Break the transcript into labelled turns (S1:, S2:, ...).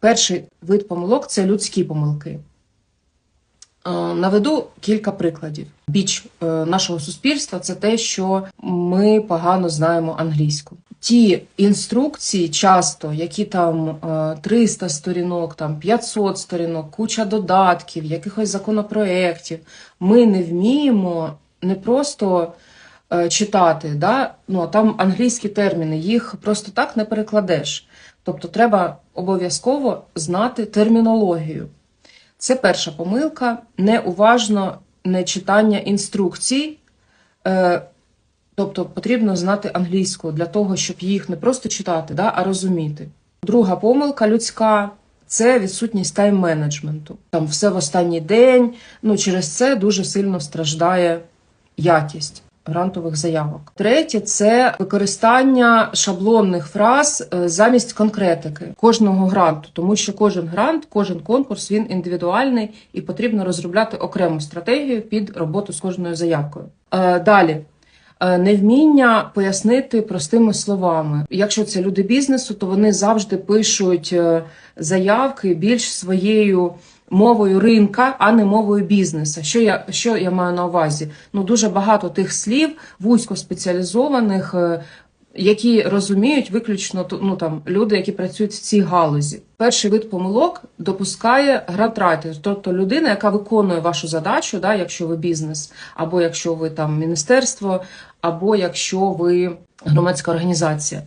S1: Перший вид помилок це людські помилки. Е, Наведу кілька прикладів. Біч е, нашого суспільства це те, що ми погано знаємо англійську. Ті інструкції, часто, які там е, 300 сторінок, там 500 сторінок, куча додатків, якихось законопроєктів, ми не вміємо не просто е, читати, да? ну, а там англійські терміни, їх просто так не перекладеш. Тобто треба обов'язково знати термінологію. Це перша помилка, неуважно не читання інструкцій. Е, тобто потрібно знати англійську для того, щоб їх не просто читати, да, а розуміти. Друга помилка людська це відсутність тайм-менеджменту. Там все в останній день. Ну, через це дуже сильно страждає якість грантових заявок. Третє це використання шаблонних фраз е, замість конкретики кожного гранту, тому що кожен грант, кожен конкурс він індивідуальний і потрібно розробляти окрему стратегію під роботу з кожною заявкою. Е, Далі. Е, Невміння пояснити простими словами. Якщо це люди бізнесу, то вони завжди пишуть е, заявки більш своєю мовою ринка, а не мовою бізнесу. Що я, що я маю на увазі? Ну дуже багато тих слів вузькоспеціалізованих, е, які розуміють виключно ну, там, люди, які працюють в цій галузі. Перший вид помилок допускає грантрайтер, тобто людина, яка виконує вашу задачу, да, якщо ви бізнес, або якщо ви там міністерство, або якщо ви громадська організація.